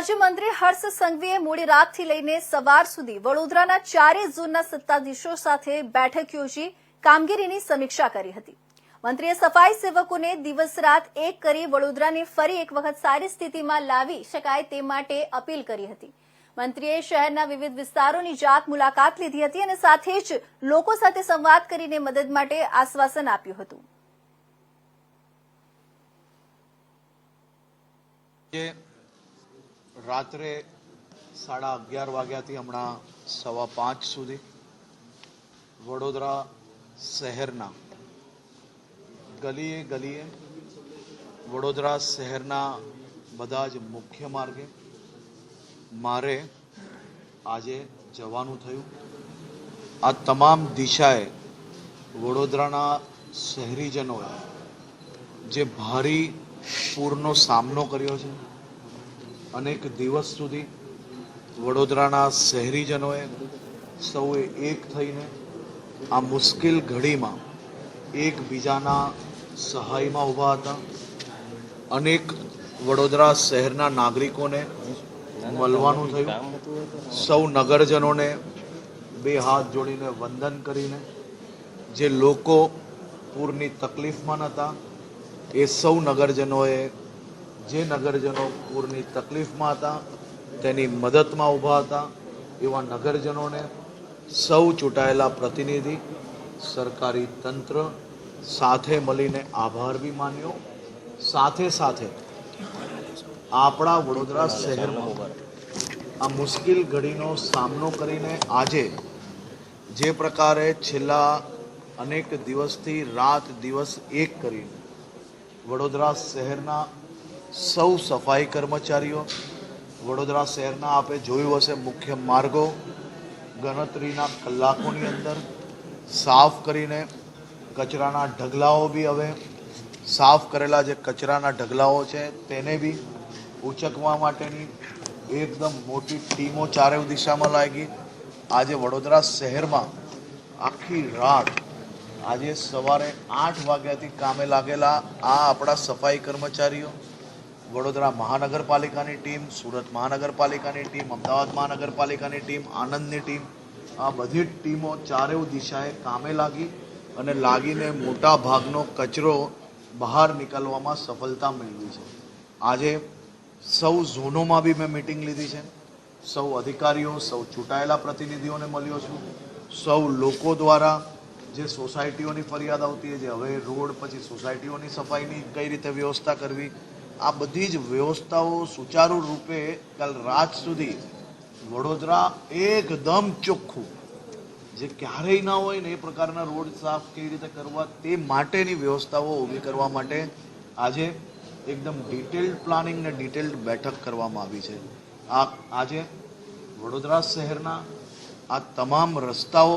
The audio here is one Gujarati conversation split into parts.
રાજ્યમંત્રી હર્ષ સંઘવીએ મોડી રાતથી લઈને સવાર સુધી વડોદરાના ચારેય ઝોનના સત્તાધીશો સાથે બેઠક યોજી કામગીરીની સમીક્ષા કરી હતી. મંત્રીએ સફાઈ સેવકોને દિવસ રાત એક કરી વડોદરાને ફરી એક વખત સારી સ્થિતિમાં લાવી શકાય તે માટે અપીલ કરી હતી. મંત્રીએ શહેરના વિવિધ વિસ્તારોની જાત મુલાકાત લીધી હતી અને સાથે જ લોકો સાથે સંવાદ કરીને મદદ માટે આશ્વાસન આપ્યું હતું. રાત્રે સાડા અગિયાર વાગ્યાથી હમણાં સવા પાંચ સુધી વડોદરા શહેરના ગલીએ ગલીએ વડોદરા શહેરના બધા જ મુખ્ય માર્ગે મારે આજે જવાનું થયું. આ તમામ દિશાએ વડોદરાના શહેરીજનોએ જે ભારી પૂરનો સામનો કર્યો છે અનેક દિવસ સુધી વડોદરાના શહેરીજનોએ સૌએ એક થઈને આ મુશ્કેલ ઘડીમાં એકબીજાના સહાયમાં ઊભા હતા. અનેક વડોદરા શહેરના નાગરિકોને મળવાનું થયું. સૌ નગરજનોને બે હાથ જોડીને વંદન કરીને જે લોકો પૂરની તકલીફમાં નહોતા, એ સૌ નગરજનોએ જે નગરજનો પૂરની તકલીફમાં હતા, તેની મદદમાં ઊભા હતા, એવા નગરજનોને સૌ ચૂંટાયેલા પ્રતિનિધિ, સરકારી તંત્ર સાથે મળીને આભાર બી માન્યો. સાથે સાથે આપણા વડોદરા શહેરમાં આ મુશ્કેલ ઘડીનો સામનો કરીને આજે જે પ્રકારે છેલ્લા અનેક દિવસથી રાત દિવસ એક કરીને વડોદરા શહેરના સૌ સફાઈ કર્મચારીઓ વડોદરા શહેરના આપે જોયું હશે મુખ્ય માર્ગો. ગણતરીના કલાકોની અંદર સાફ કરીને કચરાના ઢગલાઓ બી હવે સાફ કરેલા જે કચરાના ઢગલાઓ છે તેને બી ઉચકવા માટેની એકદમ મોટી ટીમો ચારે દિશામાં લાગી. આજે વડોદરા શહેરમાં આખી રાત, આજે સવારે આઠ વાગ્યાથી કામે લાગેલા આ આપણા સફાઈ કર્મચારીઓ વડોદરા મહાનગરપાલિકાની ટીમ, સુરત મહાનગરપાલિકાની ટીમ, અમદાવાદ મહાનગરપાલિકાની ટીમ, આણંદની ટીમ, આ બધી જ ટીમો ચારેય દિશાએ કામે લાગી અને લાગીને મોટા ભાગનો કચરો બહાર નીકળવામાં સફળતા મેળવી છે. આજે સૌ ઝોનોમાં બી મેં મિટિંગ લીધી છે. સૌ અધિકારીઓ, સૌ ચૂંટાયેલા પ્રતિનિધિઓને મળ્યો છું. સૌ લોકો દ્વારા જે સોસાયટીઓની ફરિયાદ આવતી છે જે હવે રોડ પછી સોસાયટીઓની સફાઈની કઈ રીતે વ્યવસ્થા કરવી આ બધી જ વ્યવસ્થાઓ સુચારુ રૂપે કાલ રાત સુધી વડોદરા એકદમ ચોખ્ખું. જે ક્યારેય ના હોય ને એ પ્રકારના રોડ સાફ કેવી રીતે કરવા તે માટેની વ્યવસ્થાઓ ઊભી કરવા માટે આજે એકદમ ડિટેલ્ડ પ્લાનિંગ ને ડિટેલ્ડ બેઠક કરવામાં આવી છે. આ આજે વડોદરા શહેરના આ તમામ રસ્તાઓ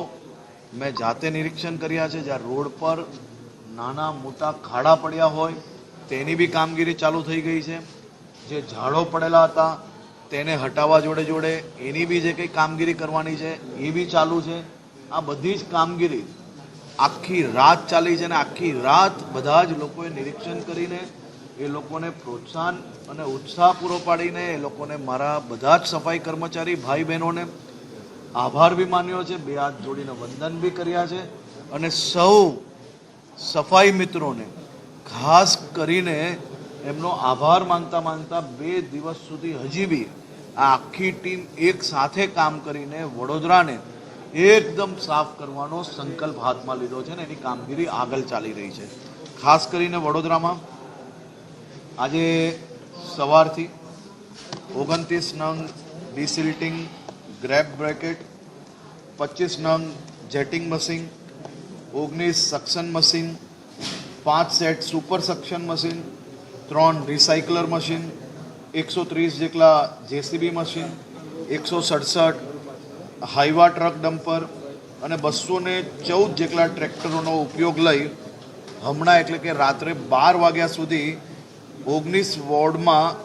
મેં જાતે નિરીક્ષણ કર્યા છે, જ્યાં રોડ પર નાના મોટા ખાડા પડ્યા હોય તેની બી કામગીરી ચાલુ થઈ ગઈ છે. જે ઝાડો પડેલા હતા, તેને હટાવવા જોડે જોડે એની બી જે કંઈ કામગીરી કરવાની છે, એ બી ચાલુ છે. આ બધી જ કામગીરી આખી રાત ચાલી છે અને આખી રાત બધા જ લોકોએ નિરીક્ષણ કરીને એ લોકોને પ્રોત્સાહન અને ઉત્સાહ પૂરો પાડીને એ લોકોને મારા બધા જ સફાઈ કર્મચારી ભાઈ બહેનોને આભાર બી માન્યો છે, બે હાથ જોડીને વંદન બી કર્યા છે અને સૌ સફાઈ મિત્રોને ખાસ કરીને એમનો આભાર માનતા માનતા બે દિવસ સુધી હજી બી આ આખી ટીમ એક સાથે કામ કરીને વડોદરાને એકદમ સાફ કરવાનો સંકલ્પ હાથમાં લીધો છે ને એની કામગીરી આગળ ચાલી રહી છે. ખાસ કરીને વડોદરામાં આજે સવારથી ઓગણત્રીસ નંગ ડિસિલ્ટિંગ ગ્રેપ બ્રેકેટ, પચીસ નંગ જેટિંગ મશીન, ઓગણીસ સક્શન મશીન પાંચ સેટ સુપર સક્શન મશીન, ત્રણ રિસાયકલર મશીન, એકસો ત્રીસ જેટલા જેસીબી મશીન, એકસો સડસઠ હાઈવા ટ્રક ડમ્પર અને બસો ને ચૌદ જેટલા ટ્રેક્ટરોનો ઉપયોગ લઈ હમણાં એટલે કે રાત્રે બાર વાગ્યા સુધી ઓગણીસ વોર્ડમાં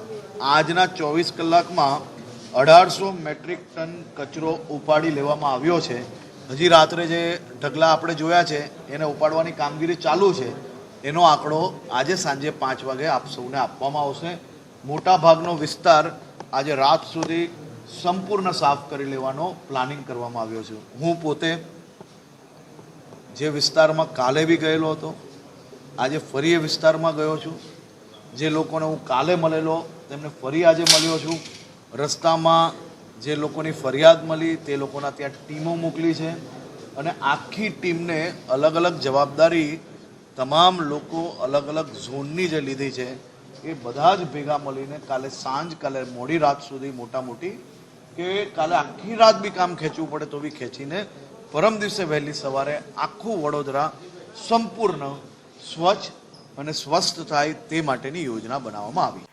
આજના ચોવીસ કલાકમાં અઢારસો મેટ્રિક ટન કચરો ઉપાડી લેવામાં આવ્યો છે. હજી રાત્રે જે ઢગલા આપણે જોયા છે, એને ઉપાડવાની કામગીરી ચાલુ છે. એનો આંકડો આજે સાંજે પાંચ વાગે આપ સૌને આપવામાં આવશે. મોટા ભાગનો વિસ્તાર આજે રાત સુધી સંપૂર્ણ સાફ કરી લેવાનો પ્લાનિંગ કરવામાં આવ્યો છે. હું પોતે જે વિસ્તારમાં કાલે બી ગયેલો હતો, આજે ફરી એ વિસ્તારમાં ગયો છું. જે લોકોને હું કાલે મળેલો, તેમને ફરી આજે મળ્યો છું. રસ્તામાં જે લોકોની ફરિયાદ મળી, તે લોકોના ત્યાં ટીમો મોકલી છે. અને આખી ટીમને અલગ અલગ જવાબદારી તમામ લોકો અલગ અલગ ઝોનની જે લીધી છે, એ બધા જ ભેગા મળીને કાલે સાંજ, કાલે મોડી રાત સુધી મોટા મોટી કે કાલે આખી રાત બી કામ ખેંચવું પડે તો બી ખેંચીને પરમ દિવસે વહેલી સવારે આખું વડોદરા સંપૂર્ણ સ્વચ્છ અને સ્વસ્થ થાય તે માટેની યોજના બનાવવામાં આવી.